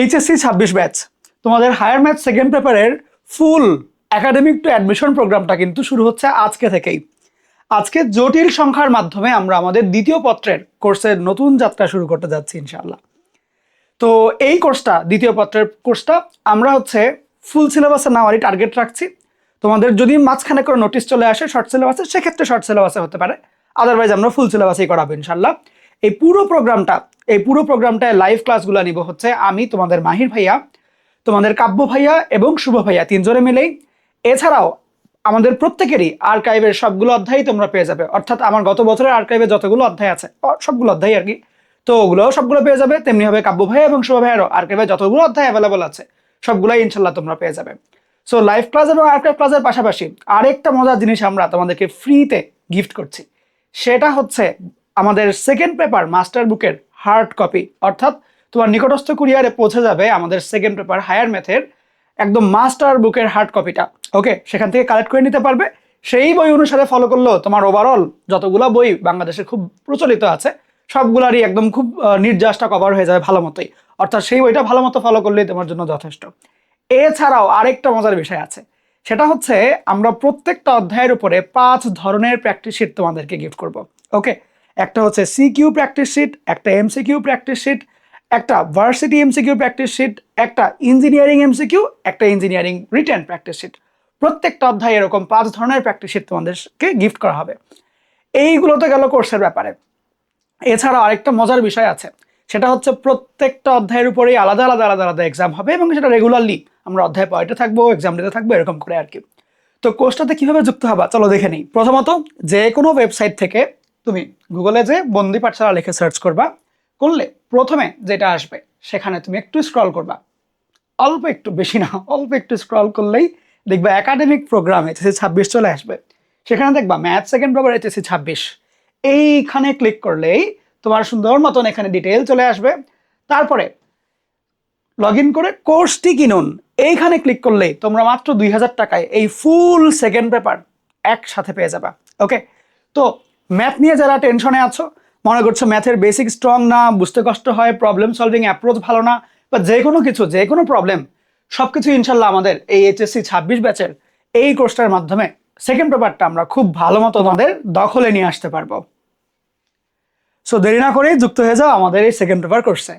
HSC ছাব্বিশ batch তোমাদের higher math second পেপারের ফুল একাডেমিক টু অ্যাডমিশন প্রোগ্রামটা কিন্তু শুরু হচ্ছে আজকে থেকেই। আজকে জটিল সংখ্যার মাধ্যমে আমরা আমাদের দ্বিতীয় পত্রের কোর্সের নতুন যাত্রা শুরু করতে যাচ্ছি ইনশাআল্লাহ। তো এই কোর্সটা দ্বিতীয় পত্রের কোর্সটা আমরা হচ্ছে ফুল সিলেবাসে নেওয়ারই টার্গেট রাখছি। তোমাদের যদি মাঝখানে করে নোটিশ চলে আসে শর্ট সিলেবাসে সেক্ষেত্রে শর্ট সিলেবাসে হতে পারে। আদারওয়াইজ আমরা ফুল সিলেবাসেই করাবো ইনশাল্লাহ এই পুরো প্রোগ্রামটা এই পুরো প্রোগ্রামটায় লাইভ ক্লাসগুলো নিব হচ্ছে আমি, তোমাদের মাহির ভাইয়া, তোমাদের কাব্য ভাইয়া এবং শুভ ভাইয়া, তিনজনে মিলেই। এছাড়াও আমাদের প্রত্যেকেরই আর্কাইভের সবগুলো অধ্যায়ই তোমরা পেয়ে যাবে। অর্থাৎ আমার গত বছরের আর্কাইভে যতগুলো অধ্যায় আছে সবগুলো অধ্যায় আর কি, তো ওগুলোও সবগুলো পেয়ে যাবে। তেমনি হবে কাব্য ভাইয়া এবং শুভ ভাইয়ারও আর্কাইভে যতগুলো অধ্যায় অ্যাভেলেবল আছে, সবগুলাই ইনশাল্লাহ তোমরা পেয়ে যাবে। সো লাইভ ক্লাস এবং আর্কাইভ ক্লাসের পাশাপাশি আরেকটা মজার জিনিস আমরা তোমাদেরকে ফ্রিতে গিফট করছি। সেটা হচ্ছে আমাদের সেকেন্ড পেপার মাস্টার বুকের হার্ড কপি অর্থাৎ তোমার নিকটস্থ কুরিয়ারে পৌঁছে যাবে আমাদের সেকেন্ড পেপার হায়ার ম্যাথের একদম মাস্টার বুকের হার্ড কপিটা ওকে সেখান থেকে কালেক্ট করে নিতে পারবে। সেই বই অনুসারে ফলো করলেও তোমার ওভারঅল যতগুলো বই বাংলাদেশে খুব প্রচলিত আছে, সবগুলারই একদম খুব নির্যাসটা কভার হয়ে যাবে ভালো মতোই অর্থাৎ সেই বইটা ভালো মতো ফলো করলেই তোমার জন্য যথেষ্ট। এছাড়াও আরেকটা মজার বিষয় আছে। সেটা হচ্ছে আমরা প্রত্যেকটা অধ্যায়ের উপরে পাঁচ ধরনের প্র্যাকটিস শিট তোমাদেরকে গিফট করব। ওকে একটা হচ্ছে সিকিউ প্র্যাকটিস শিট একটা এমসিকিউ প্র্যাকটিস শিট একটা ভার্সিটি এমসিকিউ প্র্যাকটিস শিট একটা ইঞ্জিনিয়ারিং এমসিকিউ একটা ইঞ্জিনিয়ারিং রিটার্ন প্র্যাকটিস শিট প্রত্যেকটা অধ্যায়ে এরকম পাঁচ ধরনের প্র্যাকটিস শিট তোমাদেরকে গিফট করা হবে। এইগুলো তো গেল কোর্সের ব্যাপারে। এছাড়াও আরেকটা মজার বিষয় আছে। সেটা হচ্ছে প্রত্যেকটা অধ্যায়ের উপরেই আলাদা আলাদা আলাদা আলাদা এক্সাম হবে এবং সেটা রেগুলারলি আমরা অধ্যায় পয়েন্টে থাকব এক্সাম দিতে থাকব, এরকম করে আর কি। তো কোর্সটাতে কীভাবে যুক্ত হবা? চলো দেখে নিই। প্রথমত যে কোনো ওয়েবসাইট থেকে তুমি গুগলে যে বন্দি পাঠশালা লিখে সার্চ করবা, করলে প্রথমে যেটা আসবে, সেখানে তুমি একটু স্ক্রল করবা। অল্প একটু, বেশি না, অল্প একটু স্ক্রল করলেই দেখবা একাডেমিক প্রোগ্রাম এইচএসসি ছাব্বিশ চলে আসবে। সেখানে দেখবা ম্যাথ সেকেন্ড পেপার এইচএসসি ছাব্বিশ। এইখানে ক্লিক করলেই তোমার সুন্দর মতন এখানে ডিটেল চলে আসবে। তারপরে লগ ইন করে কোর্সটি কিনুন। এইখানে ক্লিক করলেই তোমরা মাত্র দুই হাজার টাকায় এই ফুল সেকেন্ড পেপার একসাথে পেয়ে যাবা। ওকে তো ম্যাথ নিয়ে যারা টেনশনে আছো, মনে করছ ম্যাথের বেসিক স্ট্রং না, বুঝতে কষ্ট হয় প্রবলেম সলভিং অ্যাপ্রোচ ভালো না, বা যে কোনো কিছু যে কোনো প্রবলেম সব কিছু ইনশাল্লাহ আমাদের এই এইচএসসি ছাব্বিশ ব্যাচের এই কোর্সটার মাধ্যমে সেকেন্ড পেপারটা আমরা খুব ভালো মতো তোমাদের দখলে নিয়ে আসতে পারব। সো দেরি না করেই যুক্ত হয়ে যাও আমাদের এই সেকেন্ড পেপার কোর্সে